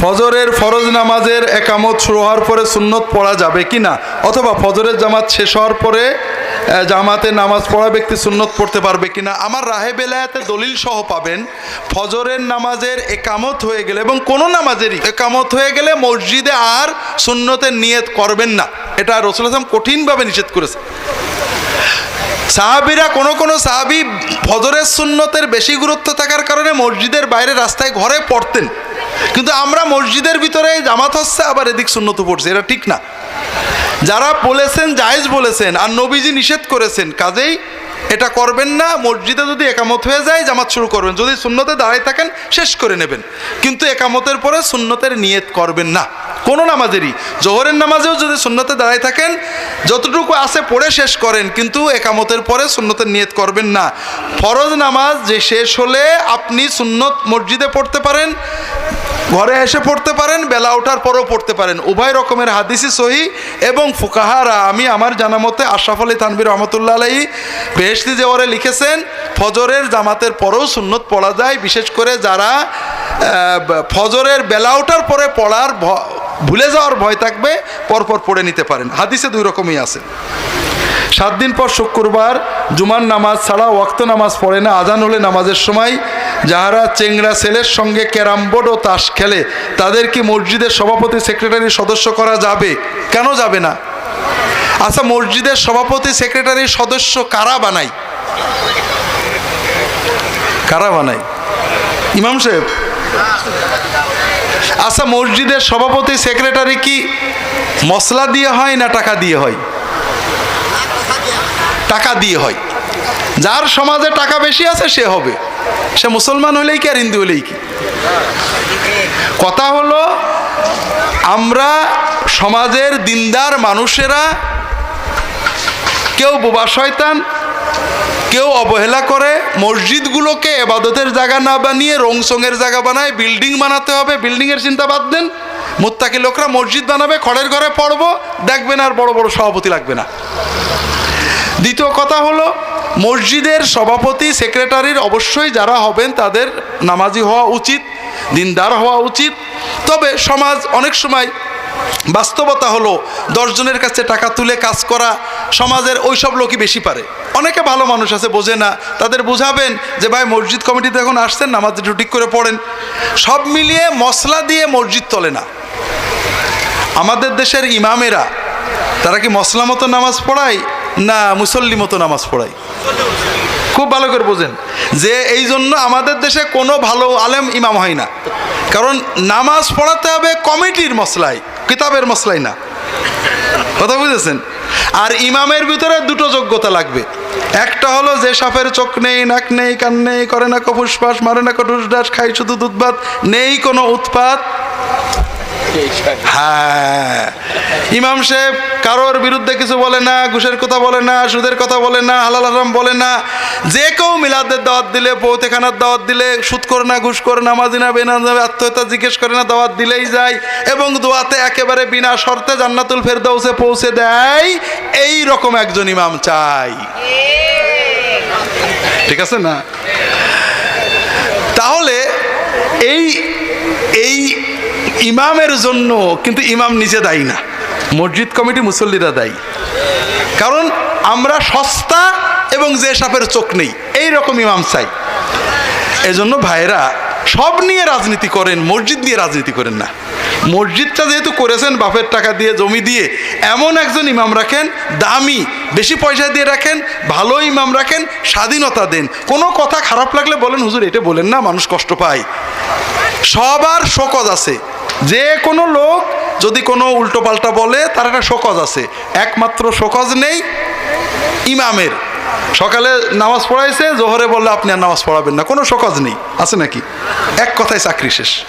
ফজরের ফরজ নামাজের একামত শুরু হওয়ার পরে সুন্নত পড়া যাবে কি না? অথবা ফজরের জামাত শেষ হওয়ার পরে জামাতে নামাজ পড়া ব্যক্তি সুন্নত পড়তে পারবে কিনা আমার রাহে বেলায়াতে দলিল সহ পাবেন, ফজরের নামাজের একামত হয়ে গেলে এবং কোনো নামাজেরই একামত হয়ে গেলে মসজিদে আর সুন্নতের নিয়ত করবেন না। এটা রসুল আসলাম কঠিনভাবে নিষেধ করেছে। সাহাবিরা কোনো কোনো সাহাবি ফজরের সুন্নতের বেশি গুরুত্ব থাকার কারণে মসজিদের বাইরে রাস্তায় ঘরে পড়তেন। কিন্তু আমরা মসজিদের ভিতরে জামাত হচ্ছে, আবার এদিক সুন্নত পড়ছে। এটা ঠিক না। যারা বলেছেন, জায়েজ বলেছেন, আর নবীজি নিষেধ করেছেন, কাজেই এটা করবেন না। মসজিদে যদি একামত হয়ে যায়, জামাত শুরু করবেন। যদি সুন্নতে দাঁড়ায় থাকেন, শেষ করে নেবেন। কিন্তু একামতের পরে সুন্নতের নিয়ত করবেন না। কোনো নামাজেরই। জোহরের নামাজেও যদি সুন্নতে দাঁড়ায় থাকেন, যতটুকু আছে পড়ে শেষ করেন, কিন্তু একামতের পরে সুন্নতের নিয়ত করবেন না। ফরজ নামাজ যে শেষ হলে আপনি সুন্নত মসজিদে পড়তে পারেন, ঘরে এসে পড়তে পারেন, বেলা ওঠার পরও পড়তে পারেন। উভয় রকমের হাদিসই সহি এবং ফুকাহারা। আমি আমার জানা মতে আশরাফ আলী তানবির রহমতুল্লাহ আলাহি বেহস্তি জেওয়ারে লিখেছেন, ফজরের জামাতের পরেও সুন্নত পড়া যায়, বিশেষ করে যারা ফজরের বেলা ওঠার পরে পড়ার ভুলে যাওয়ার ভয় থাকবে, পরপর পড়ে নিতে পারেন। হাদিসে দুই রকমই আছে। সাত দিন পর শুক্রবার, জুমার নামাজ ছাড়া ওয়াক্ত নামাজ পড়ে না, আজান হলে নামাজের সময় যাহারা চেংড়া ছেলের সঙ্গে ক্যারাম বোর্ড ও তাস খেলে, তাদের কি মসজিদের সভাপতি, সেক্রেটারি, সদস্য করা যাবে? কেন যাবে না? আচ্ছা মসজিদের সভাপতি, সেক্রেটারি, সদস্য কারা বানায়? কারা বানায়? ইমাম সাহেব আচ্ছা মসজিদের সভাপতি সেক্রেটারি কি মশলা দিয়ে হয় না টাকা দিয়ে হয়? টাকা দিয়ে হয়। যার সমাজে টাকা বেশি আছে, সে হবে। সে মুসলমান হলেই কি আর হিন্দু হলেই কি? কথা হলো, আমরা সমাজের দিনদার মানুষেরা, কেউ বোবা শয়তান কেউ অবহেলা করে, মসজিদগুলোকে এবাদতের জায়গা না বানিয়ে রংসঙের জায়গা বানায়, বিল্ডিং বানাতে হবে, বিল্ডিংয়ের চিন্তা বাদ দেন। মোত্তাকি লোকরা মসজিদ বানাবে, খড়ের ঘরে পড়ব দেখবেন আর বড় বড় সভাপতি লাগবে না। দ্বিতীয় কথা হলো, মসজিদের সভাপতি, সেক্রেটারির অবশ্যই যারা হবেন তাদের নামাজি হওয়া উচিত, দিনদার হওয়া উচিত। তবে সমাজ অনেক সময় বাস্তবতা হলো, দশজনের কাছে টাকা তুলে কাজ করা সমাজের ওইসব লোকই বেশি পারে। অনেকে ভালো মানুষ আছে, বোঝে না। তাদের বোঝাবেন যে, ভাই, মসজিদ কমিটিতে এখন আসছেন, নামাজ একটু ঠিক করে পড়েন। সব মিলিয়ে মশলা দিয়ে মসজিদ চলে না। আমাদের দেশের ইমামেরা, তারা কি মশলা মতো নামাজ পড়ায়, না মুসল্লি মতো নামাজ পড়ায়? খুব ভালো করে বোঝেন যে, এই জন্য আমাদের দেশে কোনো ভালো আলেম ইমাম হয় না। কারণ নামাজ পড়াতে হবে কমিটির মশলায়। কিতাবের মশলাই না। কথা বুঝেছেন? আর ইমামের ভিতরে দুটো যোগ্যতা লাগবে। একটা হলো যে সাপের চোখ নেই, নাক নেই, কান নেই, করে না কপুষ্পাস মারে না কটুস ডাস খাই শুধু দুধ নেই কোনো উৎপাত। হ্যাঁ। ইমাম সাহেব, কারোর বিরুদ্ধে কিছু বলে না, ঘুষের কথা বলে না, সুদের কথা বলে না, হালাল হারাম বলে না। যে কেউ মিলাদের দাওয়াত দিলে, পৌতেখানার দাওয়াত দিলে, সুদ করে না, ঘুষ করে না, মাজিনা বেনা আত্মহত্যা জিজ্ঞেস করে না, দাওয়াত দিলেই যায় এবং দোয়াতে একেবারে বিনা শর্তে জান্নাতুল ফেরদাউসে পৌঁছে দেয়, এই রকম একজন ইমাম চাই। ঠিক আছে না? তাহলে এই এই ইমামের জন্য কিন্তু ইমাম নিজে দায়ী না। মসজিদ কমিটি মুসল্লিরা দায়ী। কারণ আমরা সস্তা এবং যে সাপের চোখ নেই এই রকম ইমাম চাই। এজন্য ভাইরা সব নিয়ে রাজনীতি করেন, মসজিদ নিয়ে রাজনীতি করেন না। মসজিদটা যেহেতু করেছেন, বাপের টাকা দিয়ে, জমি দিয়ে, এমন একজন ইমাম রাখেন, দামি, বেশি পয়সা দিয়ে রাখেন, ভালো ইমাম রাখেন, স্বাধীনতা দেন। কোনো কথা খারাপ লাগলে বলেন, হুজুর, এটা বলেন না, মানুষ কষ্ট পায়। সবার শোকজ আছে। যে কোনো লোক যদি কোনো উল্টো পাল্টা বলে, তার একটা শোকজ আছে। একমাত্র শোকজ নেই ইমামের। সকালে নামাজ পড়াইছে, জোহরে বললে, আপনি আর নামাজ পড়াবেন না। কোনো শোকজ নেই। আছে নাকি? এক কথায় চাকরি শেষ।